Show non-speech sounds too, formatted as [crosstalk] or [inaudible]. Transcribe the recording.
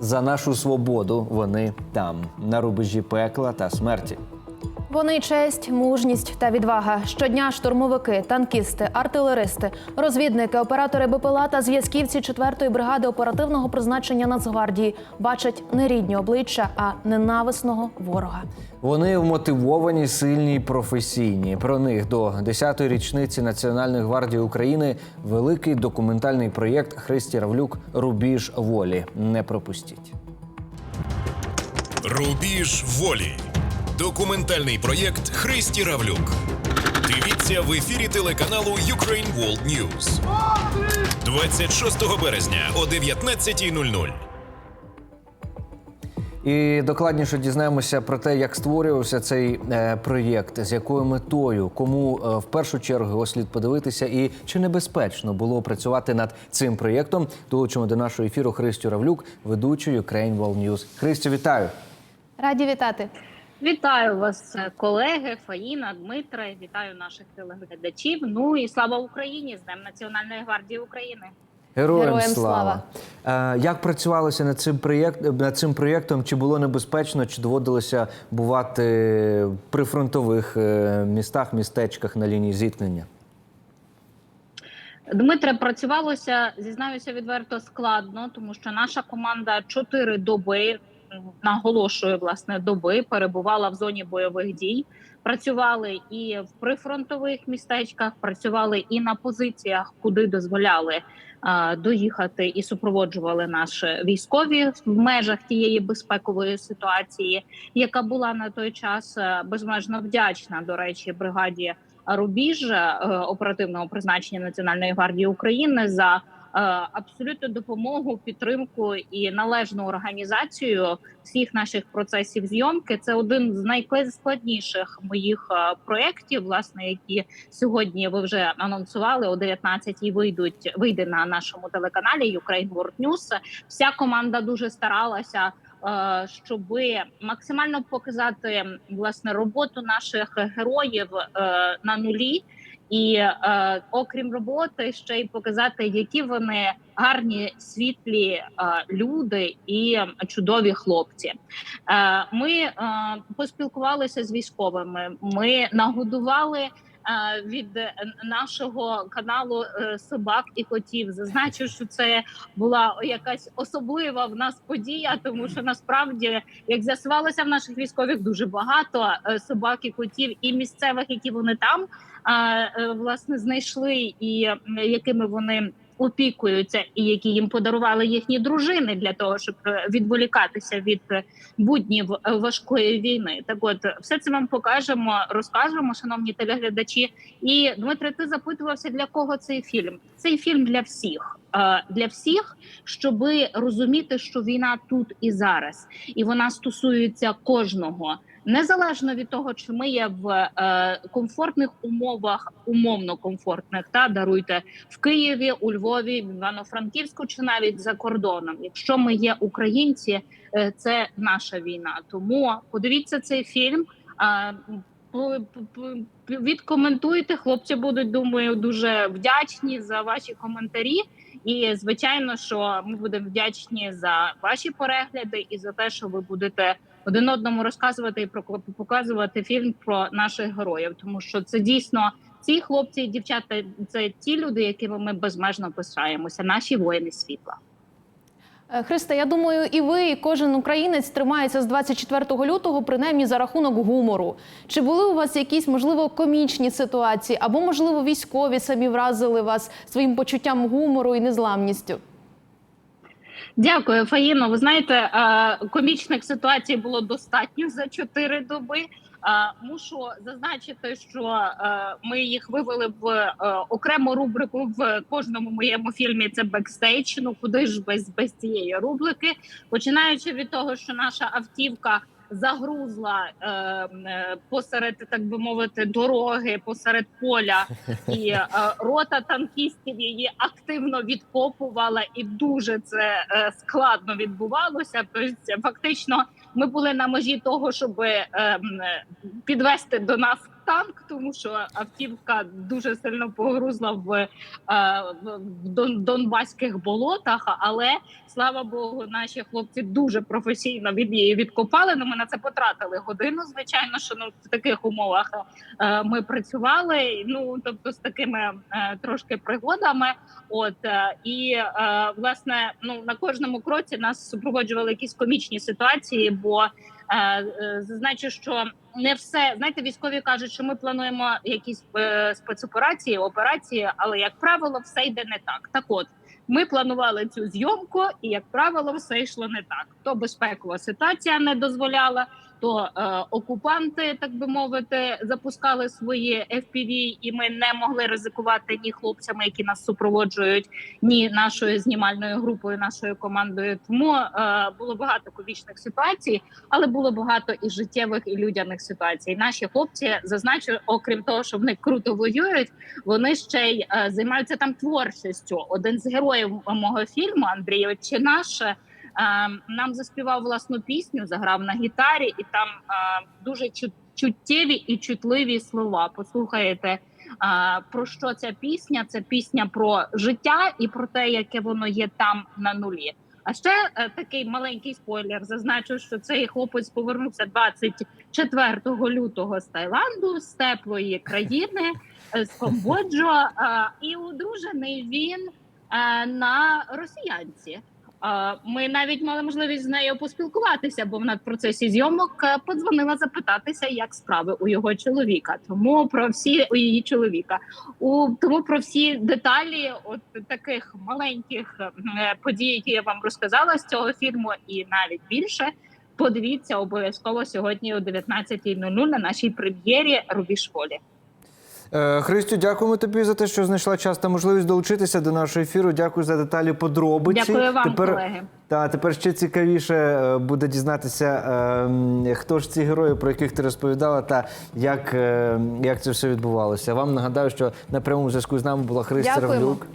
За нашу свободу вони там, на рубежі пекла та смерті. Вони честь, мужність та відвага. Щодня штурмовики, танкісти, артилеристи, розвідники, оператори БПЛА та зв'язківці 4-ї бригади оперативного призначення Нацгвардії бачать не рідні обличчя, а ненависного ворога. Вони вмотивовані, сильні й професійні. Про них до 10-ї річниці Національної гвардії України великий документальний проєкт Христі Равлюк Рубіж волі. Не пропустіть. Рубіж волі. Документальний проєкт Христі Равлюк. Дивіться в ефірі телеканалу Ukraine World News. 26 березня о 19.00. І докладніше дізнаємося про те, як створювався цей е, проєкт, з якою метою, кому е, в першу чергу його слід подивитися, і чи небезпечно було працювати над цим проєктом. Долучимо до нашого ефіру Христю Равлюк, ведучу Ukraine World News. Христю, вітаю! Раді вітати. Вітаю вас, колеги, Фаїна, Дмитре. Вітаю наших телеглядачів. Ну і слава Україні з Днем Національної гвардії України. Героям, Героям слава! Е, як працювалося над цим проєкт над цим проєктом? Чи було небезпечно, чи доводилося бувати при фронтових е, містах, містечках на лінії зіткнення? Дмитре, працювалося, зізнаюся відверто складно, тому що наша команда чотири доби наголошую власне доби перебувала в зоні бойових дій. Працювали і в прифронтових містечках, працювали і на позиціях, куди дозволяли а, доїхати і супроводжували наші військові в межах тієї безпекової ситуації, яка була на той час е, безмежно вдячна. До речі, бригаді Рубіж е, оперативного призначення Національної гвардії України за е, абсолютну допомогу, підтримку і належну організацію всіх наших процесів зйомки. Це один з найскладніших моїх е, проєктів, власне, які сьогодні ви вже анонсували о 19-й вийдуть вийде на нашому телеканалі Ukraine World News. Вся команда дуже старалася щоб максимально показати власне роботу наших героїв е, на нулі, і е, окрім роботи, ще й показати, які вони гарні, світлі е, люди і чудові хлопці. Е, Ми е, поспілкувалися з військовими. Ми нагодували. Е, Від е, нашого каналу е, собак і котів. Зазначу, що це була якась особлива в нас подія, тому що насправді, як з'ясувалося, в наших військових дуже багато собак і котів і місцевих, які вони там власне знайшли, і якими вони опікуються, і які їм подарували їхні дружини для того, щоб е, відволікатися від е, буднів е, важкої війни. Так, от все це вам покажемо, розкажемо, шановні телеглядачі. І Дмитре, ти запитувався для кого цей фільм? Цей фільм для всіх. Для всіх, щоб розуміти, що війна тут і зараз, і вона стосується кожного, незалежно від того, чи ми є в е, комфортних умовах, умовно комфортних, та даруйте в Києві, у Львові, в Івано-Франківську чи навіть за кордоном. Якщо ми є українці, е, це наша війна. Тому подивіться цей фільм. е, Відкоментуйте, хлопці будуть думаю дуже вдячні за ваші коментарі. І звичайно, що ми будемо вдячні за ваші перегляди і за те, що ви будете один одному розказувати і показувати фільм про наших героїв, тому що це дійсно ці хлопці і дівчата це ті люди, якими ми безмежно пишаємося, наші воїни світла. Е, Христе, я думаю, і ви, і кожен українець тримається з 24 лютого, принаймні за рахунок гумору. Чи були у вас якісь можливо комічні ситуації, або можливо військові самі вразили вас своїм почуттям гумору і незламністю? Дякую, Фаїно. Ви знаєте, комічних ситуацій було достатньо за чотири доби. Мушу зазначити, що ми їх вивели в е, окрему рубрику в кожному моєму фільмі. Це бекстейдж. Ну куди ж без, без цієї рубрики, починаючи від того, що наша автівка. Загрузла е, е, посеред, так би мовити, дороги, посеред поля, [laughs] і е, рота танкістів її активно відкопувала, і дуже це е, складно відбувалося. Тобто, фактично, ми були на межі того, щоб е, е, підвести до нас танк, тому що автівка дуже сильно погрузла в, е, в донбаських болотах. Але слава Богу, наші хлопці дуже професійно від її відкопали. Ну, ми на це потратили годину. Звичайно, що ну в таких умовах е, ми працювали. Ну тобто, з такими е, трошки пригодами. От і власне, ну на кожному кроці нас супроводжували якісь комічні ситуації, бо зазначу, що не все знаєте, військові кажуть, що ми плануємо якісь е, спецоперації, операції, але як правило, все йде не так. Так, от ми планували цю зйомку, і як правило, все йшло не так. То безпекова ситуація не дозволяла. То е, окупанти, так би мовити, запускали свої FPV, і ми не могли ризикувати ні хлопцями, які нас супроводжують, ні нашою знімальною групою, нашою командою. Тому е, було багато комічних ситуацій, але було багато і життєвих, і людяних ситуацій. Наші хлопці зазначу, окрім того, що вони круто воюють, вони ще й е, займаються там творчістю. Один з героїв мого фільму Андрій Отчинаш е, нам заспівав власну пісню, заграв на гітарі, і там е, дуже чут- чуттєві і чутливі слова. Послухаєте. е, Про що ця пісня? Це пісня про життя і про те, яке воно є там на нулі. А ще е, такий маленький спойлер. Зазначу, що цей хлопець повернувся 24 лютого з Таїланду, з теплої країни, е, з Камбоджо, е, і одружений він е, на росіянці. Ми навіть мали можливість з нею поспілкуватися, бо вона в процесі зйомок е, подзвонила запитатися, як справи у його чоловіка. Тому про всі у її чоловіка. У тому про всі деталі, от таких маленьких е, подій, які я вам розказала з цього фільму, і навіть більше. Подивіться обов'язково сьогодні о 19.00 на нашій прем'єрі Рубіж волі. Е, Христю, дякуємо тобі за те, що знайшла час та можливість долучитися до нашого ефіру. Дякую за деталі подробиці. Дякую вам, тепер, колеги. Та тепер ще цікавіше е, буде дізнатися, е, хто ж ці герої, про яких ти розповідала, та як, е, як це все відбувалося. Вам нагадаю, що на прямому зв'язку з нами була Христя Равлюк.